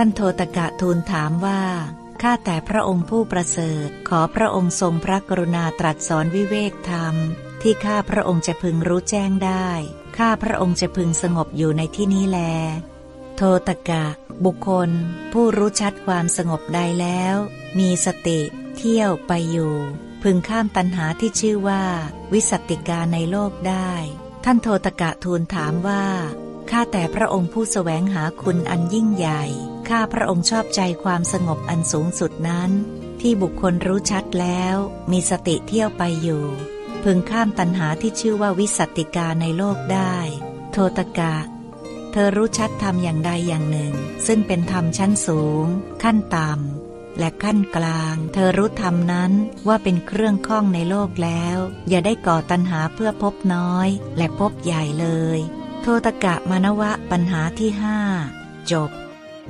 ท่านโทตกะทูลถามว่าข้าแต่พระองค์ผู้ประเสริฐ ขอพระองค์ทรงพระกรุณาตรัสสอนวิเวกธรรม ที่ข้าพระองค์จะพึงรู้แจ้งได้ ข้าพระองค์จะพึงสงบอยู่ในที่นี้แล โทตกะ บุคคล ผู้รู้ชัดความสงบใดแล้ว มีสติ เที่ยวไปอยู่ พึงข้ามตัณหาที่ชื่อว่า วิสัตติกาในโลกได้ ท่านโทตกะทูลถามว่า ข้าแต่พระองค์ผู้สแสวงหาคุณอันยิ่งใหญ่ ข้าพระองค์ชอบใจความสงบอันสูงสุดนั้น ที่บุคคลรู้ชัดแล้ว มีสติเที่ยวไปอยู่ พึงข้ามตัณหาที่ชื่อว่าวิสัตติกาในโลกได้ โทตกะ เธอรู้ชัดธรรมอย่างใดอย่างหนึ่ง ซึ่งเป็นธรรมชั้นสูง ขั้นต่ำและขั้นกลาง เธอรู้ธรรมนั้นว่าเป็นเครื่องข้องในโลกแล้ว อย่าได้ก่อตัณหาเพื่อพบน้อย และพบใหญ่เลย โทตกะมานวะปัญหาที่ห้าจบ